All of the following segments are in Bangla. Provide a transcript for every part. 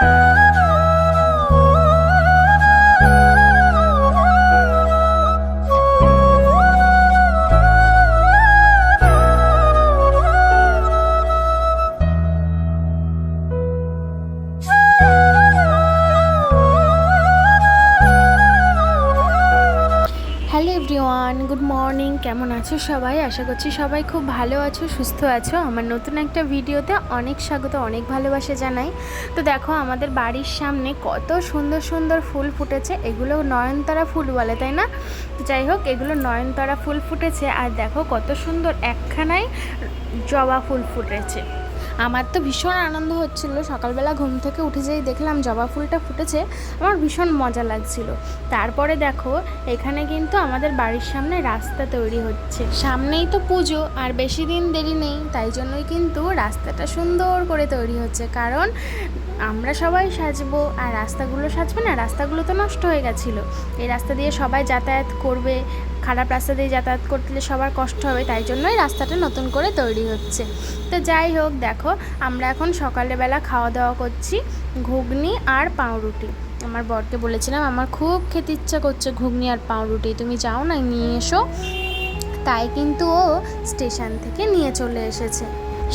啊。কেমন আছো সবাই? আশা করছি সবাই খুব ভালো আছো, সুস্থ আছো। আমার নতুন একটা ভিডিওতে অনেক স্বাগত, অনেক ভালোবাসা জানাই। তো দেখো, আমাদের বাড়ির সামনে কত সুন্দর সুন্দর ফুল ফুটেছে। এগুলো নয়নতারা ফুল বলে, তাই না? তো যাই হোক, এগুলো নয়নতারা ফুল ফুটেছে। আর দেখো, কত সুন্দর একখানায় জবা ফুল ফুটেছে। আমার তো ভীষণ আনন্দ হচ্ছিল। সকালবেলা ঘুম থেকে উঠে যেই দেখলাম জবা ফুলটা ফুটেছে, আমার ভীষণ মজা লাগছিল। তারপরে দেখো, এখানে কিন্তু আমাদের বাড়ির সামনে রাস্তা তৈরি হচ্ছে। সামনেই তো পুজো, আর বেশি দিন দেরি নেই, তাই জন্যই কিন্তু রাস্তাটা সুন্দর করে তৈরি হচ্ছে। কারণ আমরা সবাই সাজবো, আর রাস্তাগুলো সাজবে না, রাস্তাগুলো তো নষ্ট হয়ে গেছিল। এই রাস্তা দিয়ে সবাই যাতায়াত করবে খারাপ রাস্তা দিয়ে যাতায়াত করতে সবার কষ্ট হবে, তাই জন্যই রাস্তাটা নতুন করে তৈরি হচ্ছে। তো যাই হোক, দেখো, আমরা এখন সকালবেলা খাওয়া দাওয়া করছি ঘুগনি আর পাউরুটি। আমার বরকে বলেছিলাম, আমার খুব খেতে ইচ্ছা করছে ঘুগনি আর পাউরুটি, তুমি যাও না, নিয়ে এসো। তাই কিন্তু ও স্টেশন থেকে নিয়ে চলে এসেছে।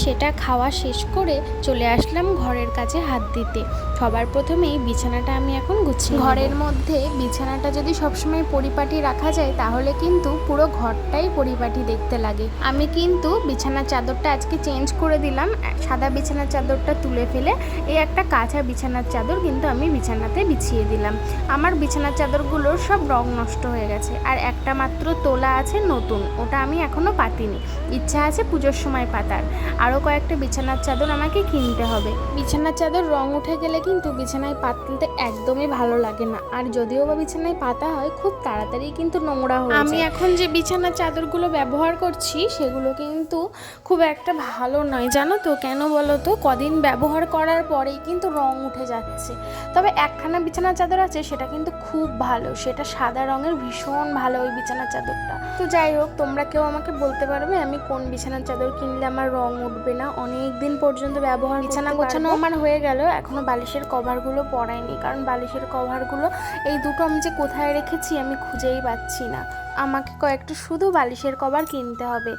সেটা খাওয়া শেষ করে চলে আসলাম ঘরের কাছে হাত দিতে। সবার প্রথমেই বিছানাটা আমি এখন গুছিয়ে ঘরের মধ্যে বিছানাটা যদি সবসময় পরিপাটি রাখা যায়, তাহলে কিন্তু পুরো ঘরটাই পরিপাটি দেখতে লাগে। আমি কিন্তু বিছানার চাদরটা আজকে চেঞ্জ করে দিলাম। সাদা বিছানার চাদরটা তুলে ফেলে এই একটা কাঁচা বিছানার চাদর কিন্তু আমি বিছানাতে বিছিয়ে দিলাম। আমার বিছানার চাদরগুলোর সব রং নষ্ট হয়ে গেছে আর একটা মাত্র তোলা আছে নতুন, ওটা আমি এখনও পাতিনি। ইচ্ছা আছে পুজোর সময় পাতার। আরও কয়েকটা বিছানার চাদর আমাকে কিনতে হবে। বিছানার চাদর রং উঠে গেলে কিন্তু বিছানায় পাততে একদমই ভালো লাগে না। আর যদিও বা বিছানায় পাতা হয় খুব তাড়াতাড়ি কিন্তু নোংরা হয় আমি এখন যে বিছানার চাদরগুলো ব্যবহার করছি সেগুলো কিন্তু খুব একটা ভালো নয়। জানো তো কেন বলো তো? কদিন ব্যবহার করার পরেই কিন্তু রং উঠে যাচ্ছে। তবে একখানা বিছানার চাদর আছে সেটা কিন্তু খুব ভালো। সেটা সাদা রঙের ভীষণ ভালো ওই বিছানার চাদরটা। তো যাই হোক তোমরা কেউ আমাকে বলতে পারবে আমি কোন বিছানার চাদর কিনলে আমার রং উঠবে না অনেক দিন পর্যন্ত ব্যবহার বিছানা গোছানো আমার হয়ে গেল এখনও বালিশের কভারগুলো পরাইনি কারণ বালিশের কভারগুলো এই দুটো আমি যে কোথায় রেখেছি আমি খুঁজেই পাচ্ছি না। আমাকে কয়েকটা শুধু বালিশের কভার কিনতে হবে।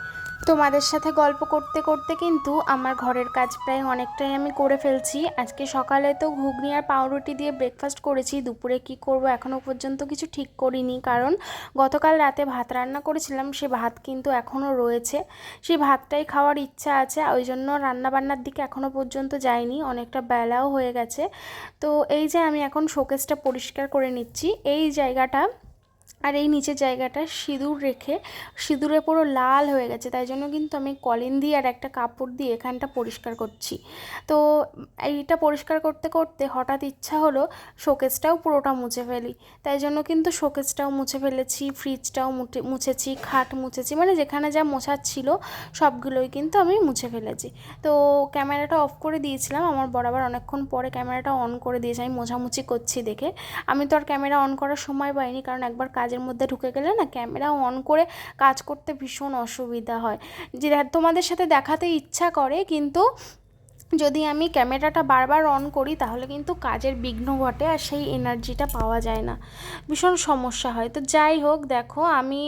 তোমাদের সাথে গল্প করতে করতে কিন্তু আমার ঘরের কাজ প্রায় অনেকটাই আমি করে ফেলছি। আজকে সকালে তো ঘুগনি আর পাউরুটি দিয়ে ব্রেকফাস্ট করেছি। দুপুরে কি করব এখনও পর্যন্ত কিছু ঠিক করিনি কারণ গতকাল রাতে ভাত রান্না করেছিলাম, সে ভাত কিন্তু এখনও রয়েছে। সেই ভাতটাই খাওয়ার ইচ্ছা আছে, ওই জন্য রান্নাবান্নার দিকে এখনও পর্যন্ত যাইনি, অনেকটা বেলাও হয়ে গেছে। তো এই যে আমি এখন শোকেসটা পরিষ্কার করে নিচ্ছি, এই জায়গাটা আর এই নিচের জায়গাটা সিঁদুর রেখে সিঁদুরে পুরো লাল হয়ে গেছে, তাই জন্য কিন্তু আমি কলিন দিয়ে আর একটা কাপড় দিয়ে এখানটা পরিষ্কার করছি। তো এইটা পরিষ্কার করতে করতে হঠাৎ ইচ্ছা হলো শোকেসটাও পুরোটা মুছে ফেলি। তাই জন্য কিন্তু শোকেসটাও মুছে ফেলেছি, ফ্রিজটাও মুছেছি, খাট মুছেছি মানে যেখানে যা মোছার ছিল সবগুলোই কিন্তু আমি মুছে ফেলেছি। তো ক্যামেরাটা অফ করে দিয়েছিলাম, আমার বরাবর অনেকক্ষণ পরে ক্যামেরাটা অন করে দিয়েছি, আমি মোছামুছি করছি দেখে। আমি তো আর ক্যামেরা অন করার সময় পাইনি, কারণ একবার কাজের মধ্যে ঢুকে গেলে না ক্যামেরা অন করে কাজ করতে ভীষণ অসুবিধা হয়। যে তোমাদের সাথে দেখাতে ইচ্ছা করে, কিন্তু যদি আমি ক্যামেরাটা বারবার অন করি, তাহলে কিন্তু কাজের বিঘ্ন ঘটে আর সেই এনার্জিটা পাওয়া যায় না। ভীষণ সমস্যা হয়। তো যাই হোক, দেখো আমি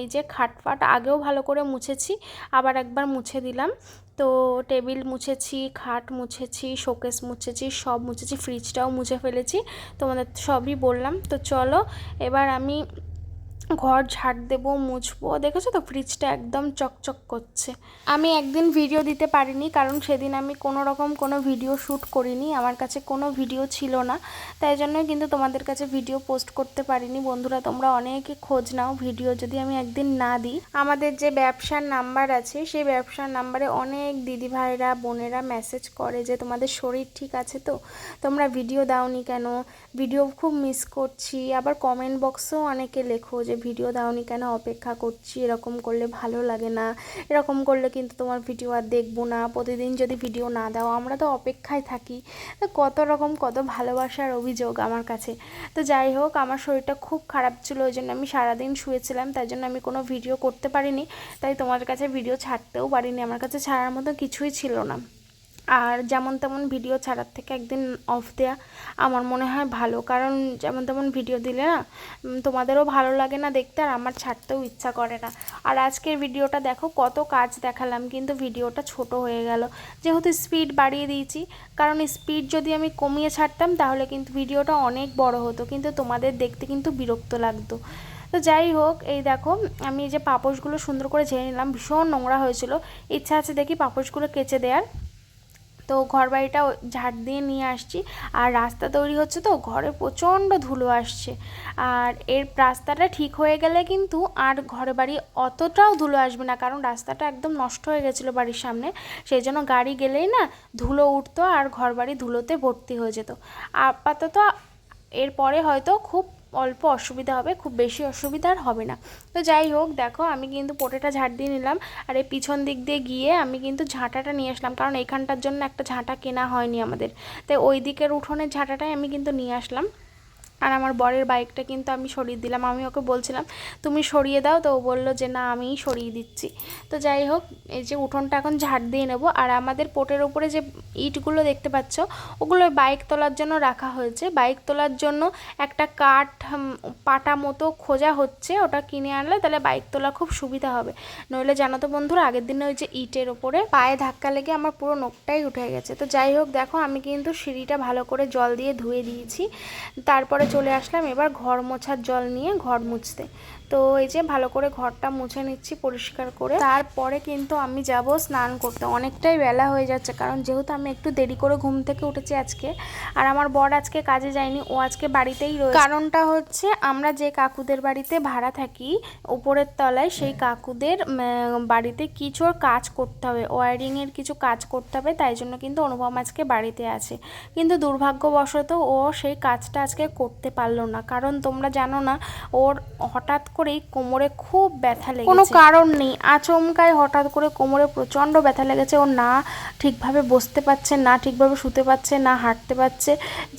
এই যে খাটফাট আগেও ভালো করে মুছেছি, আবার একবার মুছে দিলাম। তো টেবিল মুছেছি, খাট মুছেছি, শোকেস মুছেছি, সব মুছেছি, ফ্রিজটাও মুছে ফেলেছি। তোমাদের সবই বললাম। তো চলো, এবার আমি ঘর ঝাড় দেবো, মুছবো। দেখেছ তো? ফ্রিজটা একদম চকচক করছে। আমি একদিন ভিডিও দিতে পারিনি, কারণ সেদিন আমি কোনো রকম কোনো ভিডিও শ্যুট করিনি। আমার কাছে কোনো ভিডিও ছিল না। তাই জন্যই কিন্তু তোমাদের কাছে ভিডিও পোস্ট করতে পারিনি। বন্ধুরা, তোমরা অনেকে খোঁজ নাও ভিডিও যদি আমি একদিন না দিই। আমাদের যে ব্যবসার নাম্বার আছে, সেই ব্যবসার নাম্বারে অনেক দিদি ভাইরা বোনেরা মেসেজ করে যে, তোমাদের শরীর ঠিক আছে তো? তোমরা ভিডিও দাওনি কেন? ভিডিও খুব মিস করছি। আবার কমেন্ট বক্সেও অনেকে লেখো যে ভিডিও দাওনি কেন? অপেক্ষা করছি, এরকম করলে ভালো লাগে না। এরকম করলে কিন্তু তোমার ভিডিও আর দেখব না। প্রতিদিন যদি ভিডিও না দাও, আমরা তো অপেক্ষায় থাকি। কত রকম, কত ভালোবাসার অভিযোগ আমার কাছে। তো যাই হোক, আমার শরীরটা খুব খারাপ ছিল, ওই জন্য আমি সারাদিন শুয়েছিলাম, তাই জন্য আমি কোনো ভিডিও করতে পারিনি। তাই তোমার কাছে ভিডিও ছাড়তেও পারিনি। আমার কাছে ছাড়ার মতো কিছুই ছিল না। আর যেমন তেমন ভিডিও ছাড়ার থেকে একদিন অফ দেয়া আমার মনে হয় ভালো। কারণ যেমন তেমন ভিডিও দিলে না তোমাদেরও ভালো লাগে না দেখতে আর আমার ছাড়তেও ইচ্ছা করে না। আর আজকের ভিডিওটা দেখো, কত কাজ দেখালাম, কিন্তু ভিডিওটা ছোট হয়ে গেল। যেহেতু স্পিড বাড়িয়ে দিয়েছি, কারণ স্পিড যদি আমি কমিয়ে ছাড়তাম, তাহলে কিন্তু ভিডিওটা অনেক বড় হতো, কিন্তু তোমাদের দেখতে কিন্তু বিরক্ত লাগতো। তো যাই হোক, এই দেখো, আমি এই যে পাপোশগুলো সুন্দর করে ঝেড়ে নিলাম, ভীষণ নোংরা হয়েছিল। ইচ্ছা আছে দেখি পাপোশগুলো কেচে দেওয়ার তো ঘর বাড়িটা ঝাড় দিয়ে নিয়ে আসছি। আর রাস্তা তৈরি হচ্ছে তো, ঘরে প্রচণ্ড ধুলো আসছে। আর এর রাস্তাটা ঠিক হয়ে গেলে কিন্তু আর ঘরে বাড়ি অতটাও ধুলো আসবে না, কারণ রাস্তাটা একদম নষ্ট হয়ে গেছিল বাড়ির সামনে। সেই জন্য গাড়ি গেলেই না ধুলো উঠতো আর ঘর বাড়ি ধুলোতে ভর্তি হয়ে যেত। আপাতত এরপরে হয়তো খুব অল্প অসুবিধা হবে, খুব বেশি অসুবিধার হবে না। তো যাই হোক, দেখো আমি কিন্তু পোটেটা ঝাঁট দিয়ে নিলাম আর এই পিছন দিক দিয়ে গিয়ে আমি কিন্তু ঝাঁটাটা নিয়ে আসলাম, কারণ এখানটার জন্য একটা ঝাঁটা কেনা হয়নি আমাদের। তাই ওই দিকের উঠোনের ঝাঁটাটাই আমি কিন্তু নিয়ে আসলাম। আর আমার বরের বাইকটা কিন্তু আমি সরিয়ে দিলাম। আমি ওকে বলছিলাম, তুমি সরিয়ে দাও। তো ও বলল যে, না, আমিই সরিয়ে দিচ্ছি। তো যাই হোক, এই যে উঠোনটা এখন ঝাড় দিয়ে নেব। আর আমাদের পোটের ওপরে যে ইটগুলো দেখতে পাচ্ছ, ওগুলো বাইক তোলার জন্য রাখা হয়েছে। বাইক তোলার জন্য একটা কাঠ পাটা মতো খোঁজা হচ্ছে। ওটা কিনে আনলে তাহলে বাইক তোলা খুব সুবিধা হবে। নইলে জানো তো বন্ধুরা, আগের দিনে ওই যে ইটের ওপরে পায়ে ধাক্কা লেগে আমার পুরো নোকটাই উঠে গেছে। তো যাই হোক, দেখো আমি কিন্তু সিঁড়িটা ভালো করে জল দিয়ে ধুয়ে দিয়েছি। তারপরে চলে আসলাম এবার ঘর মোছার জল নিয়ে ঘর মুছতে। তো এই যে ভালো করে ঘরটা মুছে নিচ্ছি পরিষ্কার করে। তারপরে কিন্তু আমি যাব স্নান করতে। অনেকটাই বেলা হয়ে যাচ্ছে, কারণ যেহেতু আমি একটু দেরি করে ঘুম থেকে উঠেছি আজকে, আর আমার বর আজকে কাজে যায়নি, ও আজকে বাড়িতেই রয়েছে। কারণটা হচ্ছে আমরা যে কাকুদের বাড়িতে ভাড়া থাকি, উপরের তলায় সেই কাকুদের বাড়িতে কিছু কাজ করতে হবে, ওয়ারিংয়ের কিছু কাজ করতে হবে, তাই জন্য কিন্তু অনুপম আজকে বাড়িতে আছে। কিন্তু দুর্ভাগ্যবশত ও সেই কাজটা আজকে করতে পারল না। কারণ তোমরা জানো না, ওর হঠাৎ করেই কোমরে খুব ব্যথা লেগেছে। কোনো কারণ নেই। আচমকায় হঠাৎ করে কোমরে প্রচণ্ড ব্যথা লেগেছে। ও না ঠিকভাবে বসতে পারছে, না ঠিকভাবে শুতে পারছে, না হাঁটতে পারছে।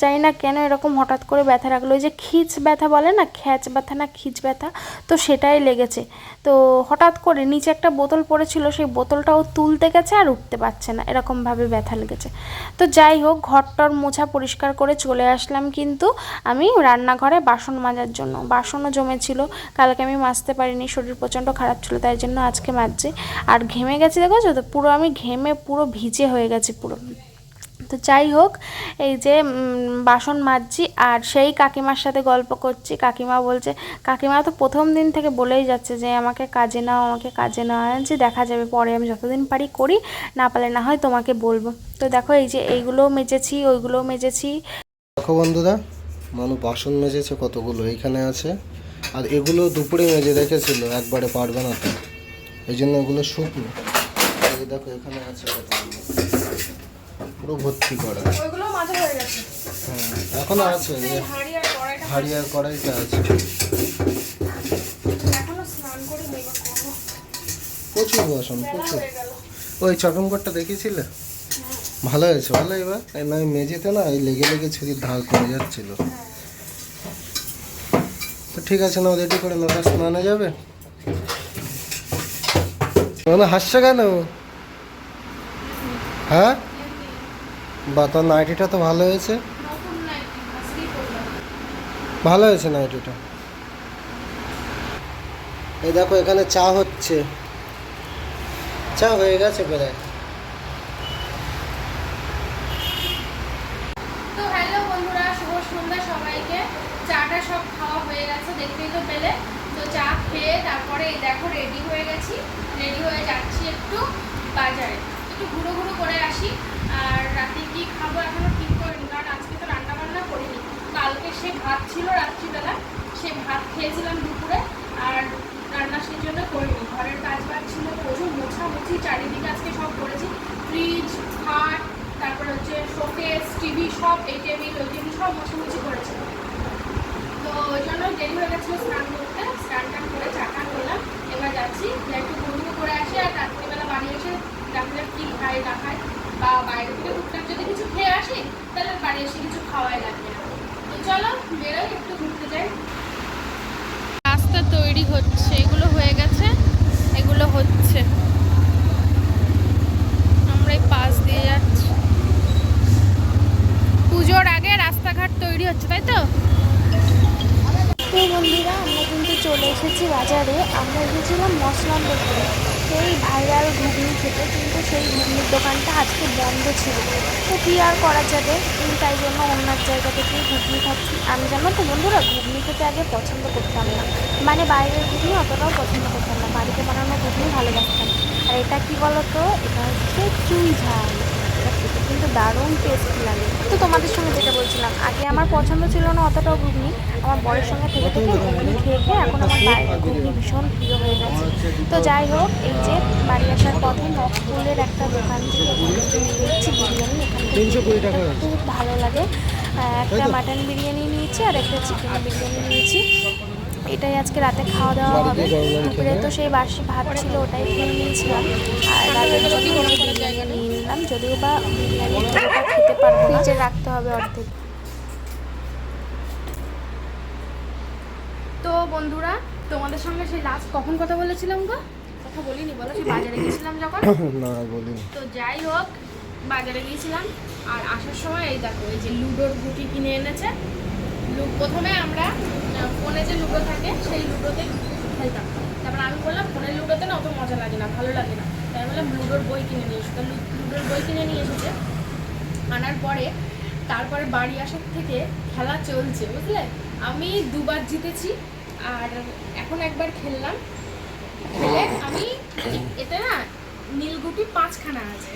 জানি না কেন এরকম হঠাৎ করে ব্যথা লাগল। ওই যে খিচ ব্যথা বলে না, খ্যাচ ব্যথা না খিচ ব্যথা, তো সেটাই লেগেছে। তো হঠাৎ করে নিচে একটা বোতল পড়েছিল, সেই বোতলটা ও তুলতে গেছে আর উঠতে পারছে না। এরকমভাবে ব্যথা লেগেছে। তো যাই হোক, ঘরটর মোছা পরিষ্কার করে চলে আসলাম। কিন্তু আমি রান্নাঘরে বাসন মাজার জন্য, বাসনও জমেছিল। কালকে আমি মাজতে পারিনি শরীর প্রচণ্ড খারাপ ছিল তাই জন্য আজকে মাজছি আর ঘেমে গেছি দেখেছ তো পুরো আমি ঘেমে পুরো ভিজে হয়ে গেছি পুরো। তো যাই হোক এই যে বাসন মাজছি আর সেই কাকিমার সাথে গল্প করছি। কাকিমা বলছে কাকিমা তো প্রথম দিন থেকে বলেই যাচ্ছে যে আমাকে কাজে নাও আমাকে কাজে নাও। বলছি, দেখা যাবে পরে আমি যতদিন পারি করি না পারলে না হয় তোমাকে বলব। তো দেখো এই যে এইগুলোও মেজেছি ওইগুলোও মেজেছি। দেখো বন্ধুরা মানু বাসন মেজেছে কতগুলো এইখানে আছে। আর এগুলো দুপুরে মেজে রেখেছিল একবারে পারবে না তো। এই জন্য এগুলো শুকনো। এই দেখো এখানে আছে পুরো ভর্তি করা। হয়ে হ্যাঁ এখনও আছে। হাঁড়ি আর কড়াইটা আছে। করে প্রচুর বাসন প্রচুর। ওই চপিং বোর্ডটা দেখিয়েছিলে? ভালো হয়েছে ভালো এবার। এই নয় মেঝেতে না এই লেগে লেগে ছুরির ধার কমে যাচ্ছিল। তো ঠিক আছে না রেডি করে না স্নানে যাবে? মানে হাসছে কেন? হ্যাঁ? বা, তোর নাইটিটা তো ভালো হয়েছে? ভালো হয়েছে নাইটিটা। এই দেখো, এখানে চা হচ্ছে। চা হয়ে গেছে প্রায় তো হ্যালো বন্ধুরা শুভ সন্ধ্যা সবাইকে চাটা সব খাওয়া হয়ে গেছে দেখতেই তো পেলে। তো চা খেয়ে তারপরে দেখো রেডি হয়ে গেছি। রেডি হয়ে যাচ্ছি একটু বাজারে। একটু ঘুরো ঘুরো করে আসি। আর রাতে কি খাব এখনও ঠিক করিনি, কারণ আজকে তো রান্না বান্না করিনি। কালকে সে ভাত ছিল রাত্রিবেলা, সে ভাত খেয়েছিলাম দুপুরে, আর রান্না সেই জন্য করিনি। ঘরের কাজ বাজ ছিল প্রচুর, মোছামুছি, চারিদিকে আজকে সব করেছি। ফ্রিজ খাট, তারপরে হচ্ছে শোকেস টিভি সব এই টেবিল ওই টেবিল সব মোছামুছি করেছে। তো ওই জন্য দেরি হয়ে গেছিল স্নান করতে। স্নান টান করে চাটা করলাম। এবার যাচ্ছি। একটু ঘুরঘুরু করে আসি আর রাত্রিবেলা বাড়ি এসে যাক কি খাই না খাই বা বাইরে থেকে টুকটাক যদি কিছু খেয়ে আসি, তাহলে বাড়ি এসে কিছু খাওয়াই লাগবে না তো চলো, বেরোই, একটু ঘুরতে যাই। রাস্তা তৈরি হচ্ছে, এগুলো হয়ে গেছে, এগুলো হচ্ছে। আমরা এই পাশ দিয়ে যাচ্ছি। পুজোর আগে রাস্তাঘাট তৈরি হচ্ছে, তাই তো? তো বন্ধুরা, আমরা কিন্তু চলে এসেছি বাজারে। আমরা গিয়েছিলাম মশলাম দেখতে সেই ভাইরাল ঘুগনি খেতে কিন্তু সেই ঘুগনির দোকানটা আজকে বন্ধ ছিল। তো কী আর করা যাবে? তাই জন্য অন্য জায়গা থেকে ঘুগনি খাচ্ছি। আমি জানো তো বন্ধুরা, ঘুগনি খেতে আগে পছন্দ করতাম না। মানে বাইরের ঘুগনি অতটাও পছন্দ করতাম না। বাড়িতে বানানো ঘুগনি ভালোবাসতাম। আর এটা কি বলতো? এটা হচ্ছে চুই ঝাল। কিন্তু দারুণ টেস্ট লাগে। তো তোমাদের সঙ্গে যেটা বলছিলাম, আগে আমার পছন্দ ছিল না অতটাও ঘুগনি। আমার বরের সঙ্গে থেকে থেকে ঘুগনি খেয়ে খেয়ে এখন আমার বাইরের ঘুগনি ভীষণ প্রিয় হয়ে গেছে। তো যাই হোক এই যে বাড়ি আসার পথে নকপুলের একটা দোকান থেকে নিয়েছি বিরিয়ানি এখান খুব ভালো লাগে। একটা মাটন বিরিয়ানি নিয়েছি আর একটা চিকেন বিরিয়ানি নিয়েছি। এটাই আজকে রাতে খাওয়া দাওয়া হবে। দুপুরে তো সেই বাসি ভাত ছিল ওটাই খেয়ে নিয়েছিলাম। আর রাতের জন্য নিয়ে নিলাম যদিও বা বিরিয়ানি খেতে পারব নিচে রাখতে হবে অর্ধেক তো বন্ধুরা তোমাদের সঙ্গে সেই লাস্ট কখন কথা বলেছিলাম গো? কথা বলিনি বলো সেই বাজারে গেছিলাম যখন? না বলিনি। তো যাই হোক বাজারে গিয়েছিলাম আর আসার সময় এই দেখো এই যে লুডোর গুটি কিনে এনেছে। প্রথমে আমরা ফোনে যে লুডো থাকে সেই লুডোতে খেলতাম। তারপর আমি বললাম ফোনের লুডোতে না অত মজা লাগে না ভালো লাগে না। তাই বললাম লুডোর বই কিনে নিয়ে এসো। লুডোর বই কিনে নিয়ে এসেছে। আনার পরে তারপরে বাড়ি আসার থেকে খেলা চলছে বুঝলে? আমি দুবার জিতেছি আর এখন একবার খেললাম। খেলে আমি এতে না নীলগুটি পাঁচখানা আছে।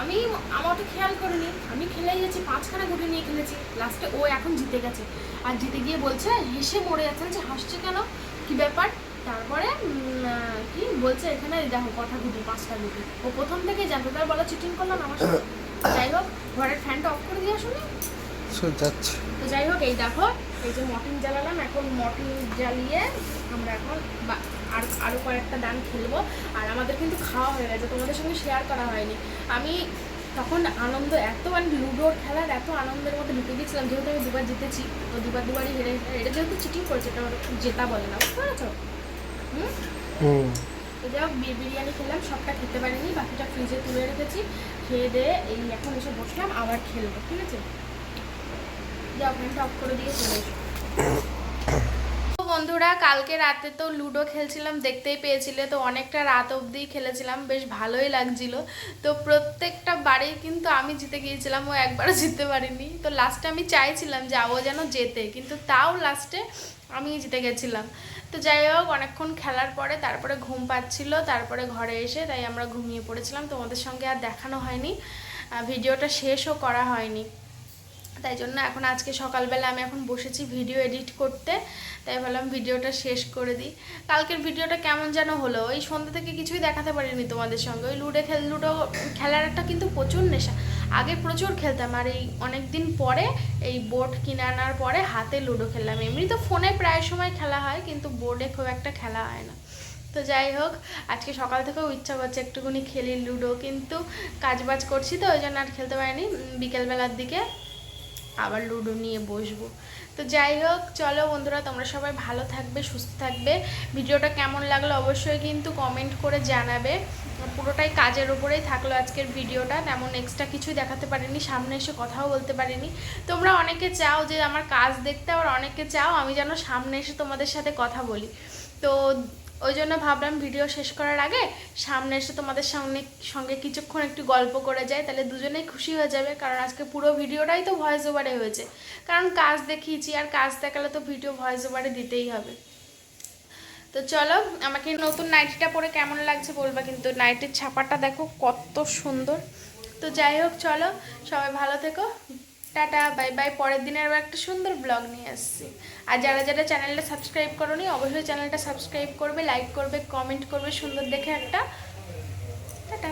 আমি আমার তো খেয়াল করিনি। আমি খেলেই যাচ্ছি পাঁচখানা গুটি নিয়ে খেলেছি। লাস্টে ও এখন জিতে গেছে। আর জিতে গিয়ে বলছে হেসে মরে যাচ্ছে। যে হাসছে কেন? কি ব্যাপার? তারপরে কি বলছে এখানে দেখো কটা গুটি পাঁচটা গুটি ও প্রথম থেকে জানতো তার বলা চিটিং করলাম আমার সাথে। যাই হোক ঘরের ফ্যানটা অফ করে দিয়ে আসুনি। যাচ্ছে। তো যাই হোক এই দেখো এই যে মটন জ্বালালাম এখন মটন জ্বালিয়ে আমরা এখন আর আরও কয়েকটা দান খেলব। আর আমাদের কিন্তু খাওয়া হয়ে গেছে তোমাদের সঙ্গে শেয়ার করা হয়নি। আমি তখন আনন্দ এত মানে লুডোর খেলার এত আনন্দের মধ্যে ঢুকে গেছিলাম যেহেতু আমি দুবার জিতেছি তো দুবার দুবারই হেরে এটা যেহেতু চিটিং করেছে এটা জেতা বলে না বুঝতে পেরেছ? হুম? হোক বিরিয়ানি খেলাম সবটা খেতে পারিনি বাকিটা ফ্রিজে তুলে রেখেছি খেয়ে দিয়ে এই এখন এসে বসলাম আবার খেলব ঠিক আছে? বন্ধুরা, কালকে রাতে তো লুডো খেলছিলাম, দেখতেই পেয়েছিলে। তো অনেকটা রাত অবধি খেলেছিলাম, বেশ ভালোই লাগছিল। তো প্রত্যেকটা বারেই কিন্তু আমি জিতে গিয়েছিলাম, ও একবারও জিততে পারিনি। তো লাস্টে আমি চাইছিলাম যে ও যেন জেতে, কিন্তু তাও লাস্টে আমি জিতে গেছিলাম। তো যাই হোক, অনেকক্ষণ খেলার পরে তারপরে ঘুম পাচ্ছিল, তারপরে ঘরে এসে তাই আমরা ঘুমিয়ে পড়েছিলাম। তোমাদের সঙ্গে আর দেখানো হয়নি ভিডিওটা শেষও করা হয়নি। তাই জন্য এখন আজকে সকালবেলা আমি এখন বসেছি ভিডিও এডিট করতে, তাই ভাবলাম ভিডিওটা শেষ করে দিই। কালকের ভিডিওটা কেমন যেন হলো, ওই সন্ধ্যা থেকে কিছুই দেখাতে পারিনি তোমাদের সঙ্গে। ওই লুডো খেল, লুডো খেলার একটা কিন্তু প্রচুর নেশা। আগে প্রচুর খেলতাম, আর এই অনেক দিন পরে এই বোর্ড কিনে আনার পরে হাতে লুডো খেললাম। এমনি তো ফোনে প্রায় সময় খেলা হয়, কিন্তু বোর্ডে খুব একটা খেলা হয় না। তো যাই হোক, আজকে সকাল থেকেও ইচ্ছা করছে একটুখানি খেলি লুডো, কিন্তু কাজ বাজ করছি তো, ওই জন্য আর খেলতে পারিনি। বিকেলবেলার দিকে আবার লুডো নিয়ে বসবো। তো যাই হোক, চলো বন্ধুরা, তোমরা সবাই ভালো থাকবে, সুস্থ থাকবে। ভিডিওটা কেমন লাগল অবশ্যই কিন্তু কমেন্ট করে জানাবে। পুরোটাই কাজের উপরেই থাকল আজকের ভিডিওটা। তেমন এক্সট্রা কিছুই দেখাতে পারিনি, সামনে এসে কথাও বলতে পারিনি। তোমরা অনেকে চাও যে আমার কাজ দেখতে, আবার অনেকে চাও আমি যেন সামনে এসে তোমাদের সাথে কথা বলি। তো ওই জন্য ভাবলাম ভিডিও শেষ করার আগে সামনে এসে তোমাদের সামনে সঙ্গে কিছুক্ষণ একটু গল্প করে যাই, তাহলে দুজনেই খুশি হয়ে যাবে, কারণ আজকে পুরো ভিডিওটাই তো ভয়েস ওভারে হয়েছে। কারণ কাজ দেখিয়েছি, আর কাজ দেখালে তো ভিডিও ভয়েস ওভারে দিতেই হবে। তো চলো, আমাকে নতুন নাইটিটা পরে কেমন লাগছে বলবা, কিন্তু নাইটির ছাপাটা দেখো কত সুন্দর। তো যাই হোক, চলো, সবাই ভালো থেকো। Tata, bye bye. পরের দিনের আবার একটা সুন্দর ব্লগ নিয়ে আসছি। আর যারা যারা চ্যানেলটা সাবস্ক্রাইব করোনি, অবশ্যই চ্যানেলটা সাবস্ক্রাইব করবে লাইক করবে কমেন্ট করবে, সুন্দর দেখে একটা। টাটা।